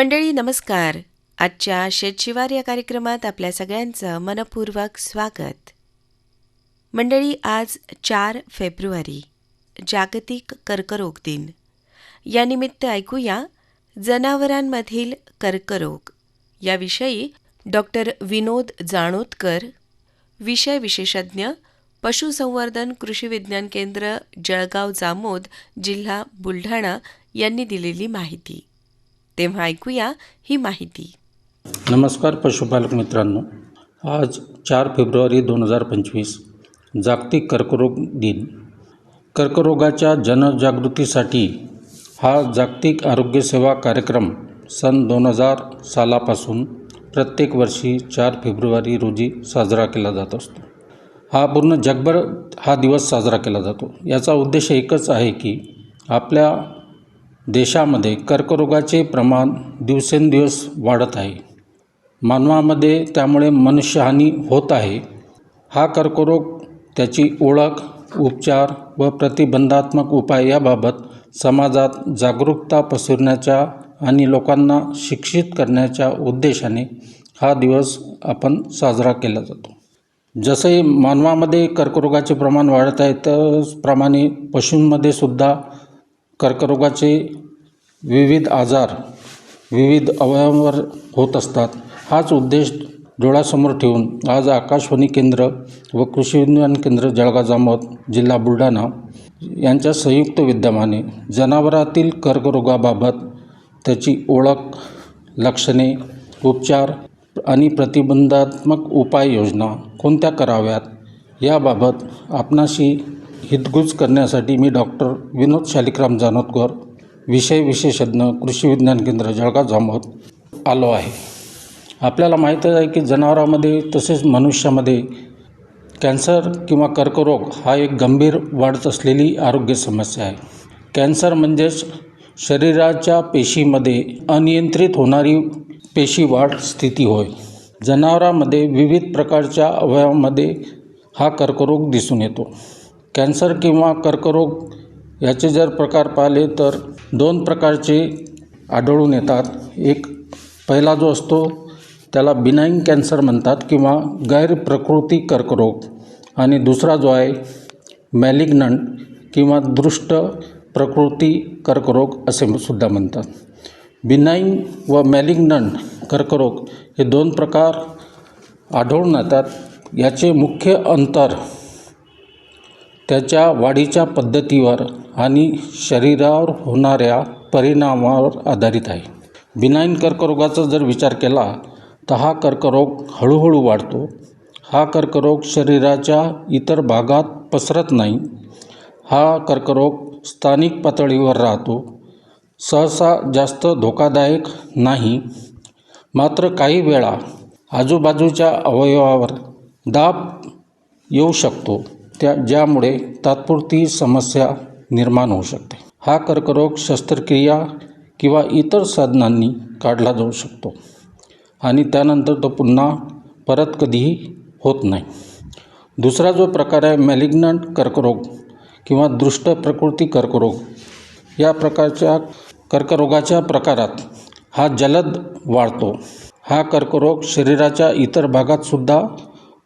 मंडळी नमस्कार. आजच्या शेतशिवार या कार्यक्रमात आपल्या सगळ्यांचं मनपूर्वक स्वागत. मंडळी आज चार फेब्रुवारी जागतिक कर्करोग दिन. यानिमित्त ऐकूया जनावरांमधील कर्करोग. याविषयी डॉक्टर विनोद जाणोतकर विषय विशेषज्ञ पशुसंवर्धन कृषी विज्ञान केंद्र जळगाव जामोद जिल्हा बुलढाणा यांनी दिलेली माहिती. तेव्हा ऐकूया ही माहिती. नमस्कार पशुपालक मित्रांनो. आज चार फेब्रुवारी दोन हजार पंचवीस जागतिक कर्करोग दिन. कर्करोगाच्या जनजागृतीसाठी हा जागतिक आरोग्यसेवा कार्यक्रम सन दोन हजार सालापासून प्रत्येक वर्षी चार फेब्रुवारी रोजी साजरा केला जात असतो. हा पूर्ण जगभर हा दिवस साजरा केला जातो. याचा उद्देश एकच आहे की आपल्या देशामध्ये कर्करोगाचे प्रमाण दिवसेंदिवस वाढत आहे. मानवामध्ये त्यामुळे मनुष्यहानी होत आहे. हा कर्करोग त्याची ओळख उपचार व प्रतिबंधात्मक उपाय याबाबत समाजात जागरूकता पसरण्याच्या आणि लोकांना शिक्षित करण्याच्या उद्देशाने हा दिवस आपण साजरा केला जातो. जसे मानवामध्ये कर्करोगाचे प्रमाण वाढत आहे त्याचप्रमाणे पशूंमध्ये सुद्धा कर्करोगाचे विविध आजार विविध अवयवांवर होत असतात. हाच उद्देश डोळ्यासमोर ठेवून आज आकाशवाणी केंद्र व कृषी विज्ञान केंद्र जळगाव जामोद जिल्हा बुलढाणा यांच्या संयुक्त विद्यमाने जनावरातील कर्करोगाबाबत त्याची ओळख लक्षणे उपचार आणि प्रतिबंधात्मक उपाययोजना कोणत्या कराव्यात याबाबत आपणाशी हितगुज करण्यासाठी मी डॉक्टर विनोद शालिकराम जानोतकर विषय विशेषज्ञ कृषी विज्ञान केंद्र जळगाव जामोद आलो आहे. आपल्याला माहीतच आहे की जनावरामध्ये तसेच मनुष्यामध्ये कॅन्सर किंवा कर्करोग हा एक गंभीर वाढत असलेली आरोग्य समस्या आहे. कॅन्सर म्हणजेच शरीराच्या पेशीमध्ये अनियंत्रित होणारी पेशी वाढ स्थिती होय. जनावरामध्ये विविध प्रकारच्या अवयवामध्ये हा कर्करोग दिसून येतो. कॅन्सर किंवा कर्करोग याचे जर प्रकार पाहिले तर दोन प्रकारचे आढळून येतात. एक पहिला जो असतो त्याला बिनाईन कॅन्सर म्हणतात किंवा गैरप्रकृती कर्करोग. आणि दुसरा जो आहे मॅलिग्नंट किंवा दृष्ट प्रकृती कर्करोग असे सुद्धा म्हणतात. बिनाईन व मॅलिग्नंट कर्करोग हे दोन प्रकार आढळून येतात. याचे मुख्य अंतर त्याच्या वाढीच्या पद्धतीवर आणि शरीरावर होणाऱ्या परिणामावर आधारित आहे. बिनाईन कर्करोगाचा जर विचार केला तर हा कर्करोग हळूहळू वाढतो. हा कर्करोग शरीराच्या इतर भागात पसरत नाही. हा कर्करोग स्थानिक पातळीवर राहतो. सहसा जास्त धोकादायक नाही. मात्र काही वेळा आजूबाजूच्या अवयवावर दाब येऊ शकतो. त्या ज्यामुळे तात्पुरती समस्या निर्माण होऊ शकते. हा कर्करोग शस्त्रक्रिया किंवा इतर साधनांनी काढला जाऊ शकतो आणि त्यानंतर तो पुन्हा परत कधीही होत नाही. दुसरा जो प्रकार आहे मॅलिग्नंट कर्करोग किंवा दृष्ट प्रकृती कर्करोग. या प्रकारच्या कर्करोगाच्या प्रकारात हा जलद वाढतो. हा कर्करोग शरीराच्या इतर भागातसुद्धा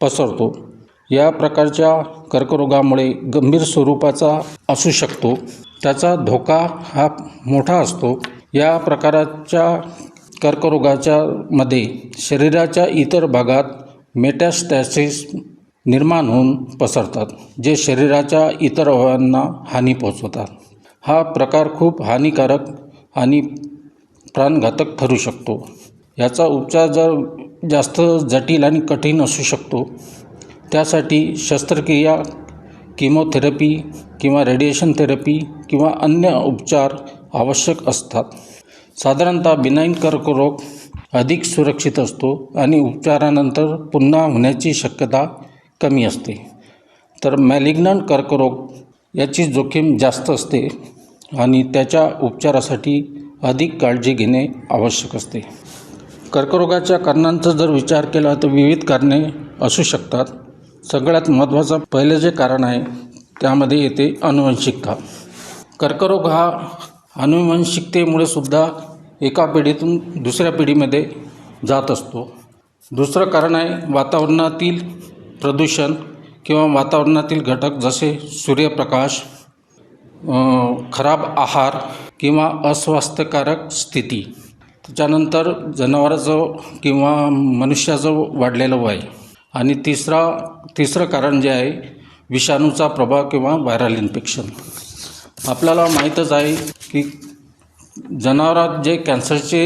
पसरतो. या प्रकारच्या कर्करोगामुळे गंभीर स्वरूपाचा असू शकतो. त्याचा धोका हा मोठा असतो. या प्रकाराच्या कर्करोगाच्या मध्ये शरीराच्या इतर भागात मेटॅस्टॅसिस निर्माण होऊन पसरतात जे शरीराच्या इतर अवयवांना हानी पोहोचवतात. हा प्रकार खूप हानिकारक आणि प्राणघातक ठरू शकतो. याचा उपचार जर जास्त जटिल आणि कठीण असू शकतो त्यासाठी शस्त्रक्रिया किमोथेरपी किंवा रेडिएशन थेरपी किंवा अन्य उपचार आवश्यक असतात. साधारणतः बिनाईन कर्करोग अधिक सुरक्षित असतो आणि उपचारानंतर पुन्हा होण्याची शक्यता कमी असते. तर मॅलिग्नंट कर्करोग याची जोखीम जास्त असते आणि त्याच्या उपचारासाठी अधिक काळजी घेणे आवश्यक असते. कर्करोगाच्या कारणांचा जर विचार केला तर विविध कारणे असू शकतात. सगळ्यात महत्त्वाचं पहिलं जे कारण आहे त्यामध्ये येते अनुवंशिकता. कर्करोग हा अनुवंशिकतेमुळे सुद्धा एका पिढीतून दुसऱ्या पिढीमध्ये जात असतो. दुसरं कारण आहे वातावरणातील प्रदूषण किंवा वातावरणातील घटक जसे सूर्यप्रकाश खराब आहार किंवा अस्वास्थ्यकारक स्थिती. त्याच्यानंतर जनावराचं किंवा मनुष्याचं वाढलेलं वय. आणि तिसरा तिसरं कारण जे आहे विषाणूचा प्रभाव किंवा व्हायरल इन्फेक्शन आपल्याला माहीतच आहे की जनावरात जे कॅन्सरचे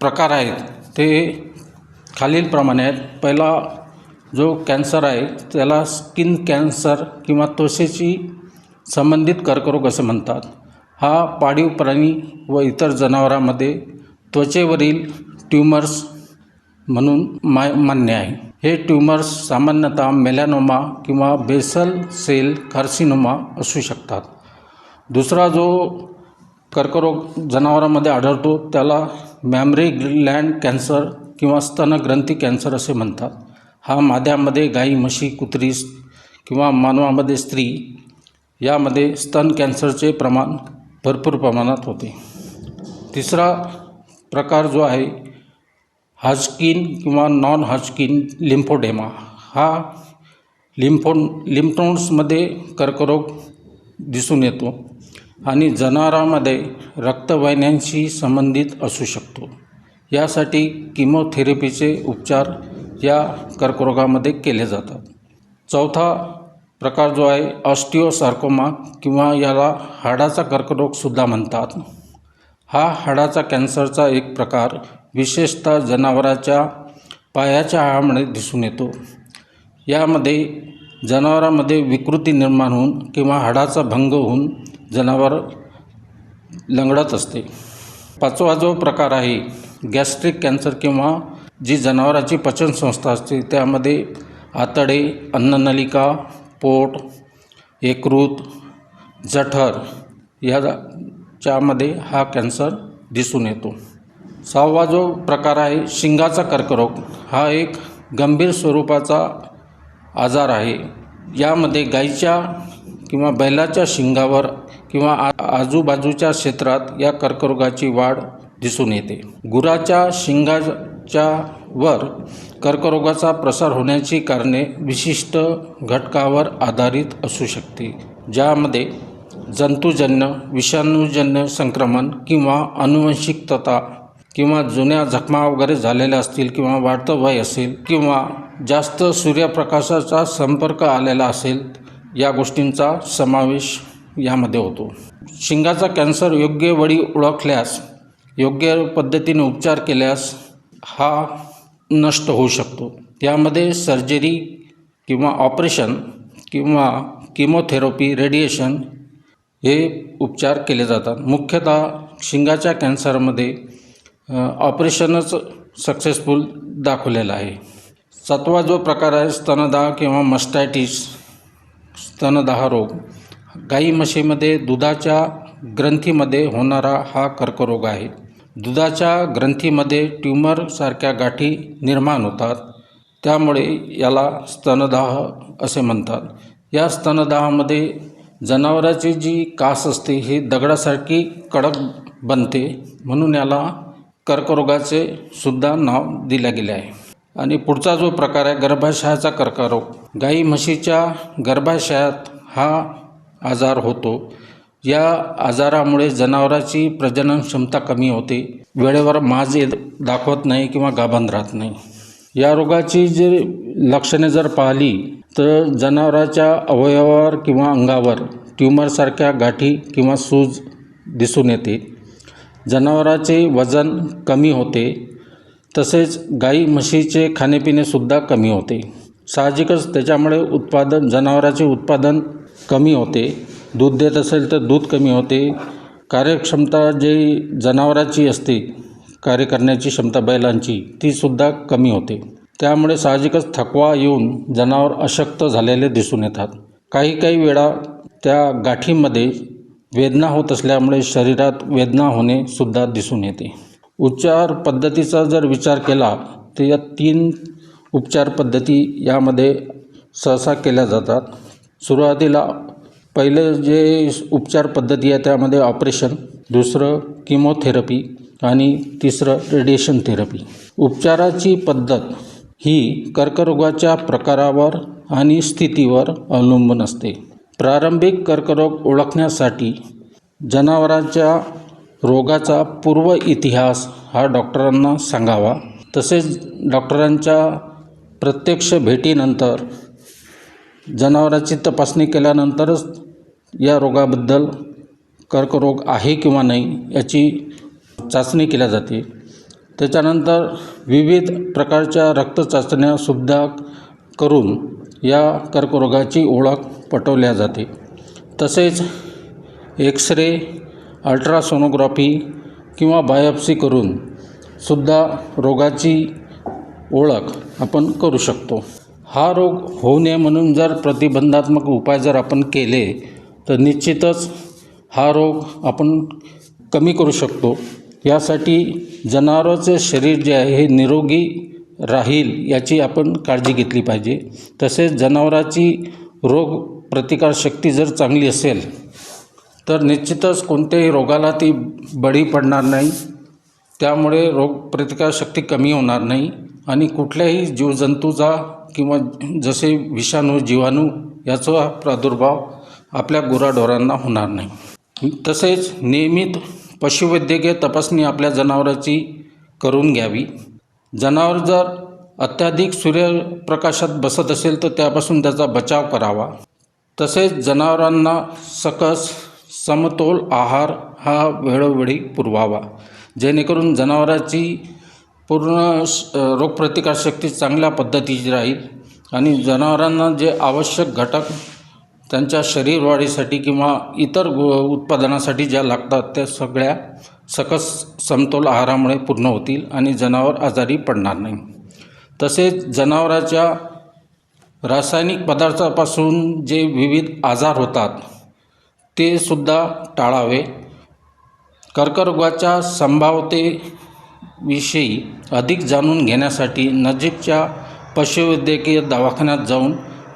प्रकार आहेत ते खालीलप्रमाणे आहेत. पहिला जो कॅन्सर आहे त्याला स्किन कॅन्सर किंवा त्वचेशी संबंधित कर्करोग असे म्हणतात. हा पाळीव प्राणी व इतर जनावरांमध्ये त्वचेवरील ट्यूमर्स म्हणून मा मान्य आहे. हे ट्यूमर्स सामान्यतः मेलॅनोमा किंवा बेसल सेल कार्सिनोमा असू शकतात. दुसरा जो कर्करोग जनावरांमध्ये आढळतो त्याला मॅमरी ग्लँड कॅन्सर किंवा स्तनग्रंथी कॅन्सर असे म्हणतात. हा माद्यामध्ये गाई म्हशी कुत्री किंवा मानवामध्ये स्त्री यामध्ये स्तन कॅन्सरचे प्रमाण भरपूर प्रमाणात होते. तिसरा प्रकार जो आहे हजकिन किंवा नॉन हजकिन लिम्फोडेमा हा लिम्फो लिम्फोन्समध्ये कर्करोग दिसून येतो आणि जनावरांमध्ये रक्तवाहिन्यांशी संबंधित असू शकतो. यासाठी किमोथेरपीचे उपचार या कर्करोगामध्ये केले जातात. चौथा प्रकार जो आहे ऑस्टिओसार्कोमा किंवा याला हाडाचा कर्करोगसुद्धा म्हणतात. हा हाडाचा कॅन्सरचा एक प्रकार विशेषतः जनावराच्या पायाच्या हाडामध्ये दिसून येतो. यामध्ये जनावरामध्ये विकृती निर्माण होऊन किंवा हाडाचा भंग होऊन जनावर लंगडत असते. पाचवा जो प्रकार आहे गॅस्ट्रिक कॅन्सर किंवा जी जनावराची पचनसंस्था असते त्यामध्ये आतडे अन्ननलिका पोट यकृत जठर याच्यामध्ये हा कॅन्सर दिसून येतो. सहावा जो प्रकार आहे शिंगाचा कर्करोग हा एक गंभीर स्वरूपाचा आजार आहे. यामध्ये गाईच्या किंवा बैलाच्या शिंगावर किंवा आजूबाजूच्या क्षेत्रात या कर्करोगाची वाढ दिसून येते. गुराच्या शिंगाच्या वर कर्करोगाचा प्रसार होण्याची कारणे विशिष्ट घटकावर आधारित असू शकते ज्यामध्ये जंतुजन्य विषाणूजन्य संक्रमण किंवा अनुवंशिकता किंवा जुन्या जखमा वगैरे झालेल्या असतील किंवा वाढतं वय असेल किंवा जास्त सूर्यप्रकाशाचा संपर्क आलेला असेल या गोष्टींचा समावेश यामध्ये होतो. शिंगाचा कॅन्सर योग्य वेळी ओळखल्यास योग्य पद्धतीने उपचार केल्यास हा नष्ट होऊ शकतो. यामध्ये सर्जरी किंवा ऑपरेशन किंवा किमोथेरपी रेडिएशन हे उपचार केले जातात. मुख्यतः शिंगाच्या कॅन्सरमध्ये ऑपरेशनच सक्सेसफुल दाखवलेलं आहे. सातवा जो प्रकार आहे स्तनदाह किंवा मस्टायटिस स्तनदाह रोग गाई म्हशीमध्ये दुधाच्या ग्रंथीमध्ये होणारा हा कर्करोग आहे. दुधाच्या ग्रंथीमध्ये ट्यूमरसारख्या गाठी निर्माण होतात. त्यामुळे याला स्तनदाह असे म्हणतात. या स्तनदाहामध्ये जनावराची जी कास असते ही दगडासारखी कडक बनते म्हणून याला कर्करोगाचे सुद्धा नाव दिल्या गेले आहे. आणि पुढचा जो प्रकार आहे गर्भाशयाचा कर्करोग. गाई म्हशीच्या गर्भाशयात हा आजार होतो. या आजारामुळे जनावराची प्रजनन क्षमता कमी होते. वेळेवर माज येत दाखवत नाही किंवा गाभण राहत नाही. या रोगाची जे लक्षणे जर पाहिली तर जनावराच्या अवयवावर किंवा अंगावर ट्यूमरसारख्या गाठी किंवा सूज दिसून येते. जनावराचे वजन कमी होते तसेच गाई म्हशीचे खाणेपिणेसुद्धा कमी होते. साहजिकच त्याच्यामुळे उत्पादन जनावराचे उत्पादन कमी होते. दूध देत असेल तर दूध कमी होते. कार्यक्षमता जी जनावराची असते कार्य करण्याची क्षमता बैलांची तीसुद्धा कमी होते. त्यामुळे साहजिकच थकवा येऊन जनावर अशक्त झालेले दिसून येतात. काही काही वेळा त्या गाठीमध्ये वेदना होत असल्यामुळे शरीरात वेदना होणे सुद्धा दिसून येते. उपचार पद्धतीचा जर विचार केला तर या तीन उपचार पद्धती यामध्ये सहसा केल्या जातात. सुरुवातीला पहिलं जे उपचार पद्धती आहे त्यामध्ये ऑपरेशन दुसरं किमोथेरपी आणि तिसरं रेडिएशन थेरपी. उपचाराची पद्धत ही कर्करोगाच्या प्रकारावर आणि स्थितीवर अवलंबून असते. प्रारंभिक कर्करोग ओळखण्यासाठी जनावरांच्या रोगाचा पूर्व इतिहास हा डॉक्टरांना सांगावा. तसेच डॉक्टरांच्या प्रत्यक्ष भेटीनंतर जनावराची तपासणी केल्यानंतरच या रोगाबद्दल कर्करोग आहे किंवा नाही याची चाचणी केल्या जाते. त्याच्यानंतर विविध प्रकारच्या रक्तचाचण्यासुद्धा करून या कर्करोगाची ओळख पटवल्या जाते. तसेच एक्सरे अल्ट्रासोनोग्राफी किंवा बायोप्सी करून सुद्धा रोगाची ओळख आपण करू शकतो. हा रोग होऊ नये म्हणून जर प्रतिबंधात्मक उपाय जर आपण केले तर निश्चितच हा रोग आपण कमी करू शकतो. यासाठी जनावरांचे शरीर जे आहे हे निरोगी राहील याची आपण काळजी घेतली पाहिजे. तसेच जनावराची रोग प्रतिकारशक्ती जर चांगली असेल तर निश्चितच कोणत्याही रोगाला ती बळी पडणार नाही. त्यामुळे रोगप्रतिकारशक्ती कमी होणार नाही आणि कुठल्याही जीवजंतूचा किंवा जसे विषाणू जीवाणू याचा प्रादुर्भाव आपल्या गुराढोरांना होणार नाही. तसेच नियमित पशुवैद्यकीय तपासणी आपल्या जनावराची करून घ्यावी. जनावर जर अत्याधिक सूर्यप्रकाशात बसत असेल तर त्यापासून त्याचा बचाव करावा. तसेच जनावरांना सकस समतोल आहार हा वेळोवेळी पुरवावा. जेणेकरून जनावराची पूर्ण श- रोगप्रतिकारशक्ती चांगल्या पद्धतीची राहील आणि जनावरांना जे आवश्यक घटक त्यांच्या शरीर वाढीसाठी किंवा इतर उत्पादनासाठी ज्या लागतात त्या सगळ्या सकस समतोल आहारामुळे पूर्ण होतील आणि जनावर आजारी पडणार नाही. तसेच जनावराच्या रासायनिक पदार्थापासून जे विविध आजार होतात ते सुद्धा टाळावे. कर्करोगाच्या संभाव्यतेविषयी अधिक जाणून घेण्यासाठी नजीकच्या पशुवैद्यकीय दवाखान्यात जाऊन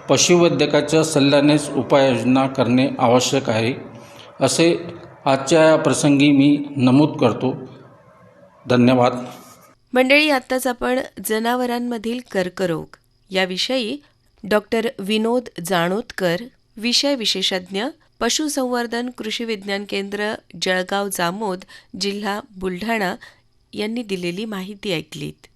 पशुवैद्यकाच्या सल्ल्यानेच उपाययोजना करणे आवश्यक आहे असे आजच्या या प्रसंगी मी नमूद करतो. धन्यवाद. मंडळी आत्ताच आपण जनावरांमधील कर्करोग याविषयी डॉक्टर विनोद जाणोतकर विषय विशेषज्ञ पशुसंवर्धन कृषी विज्ञान केंद्र जळगाव जामोद जिल्हा बुलढाणा यांनी दिलेली माहिती ऐकलीत.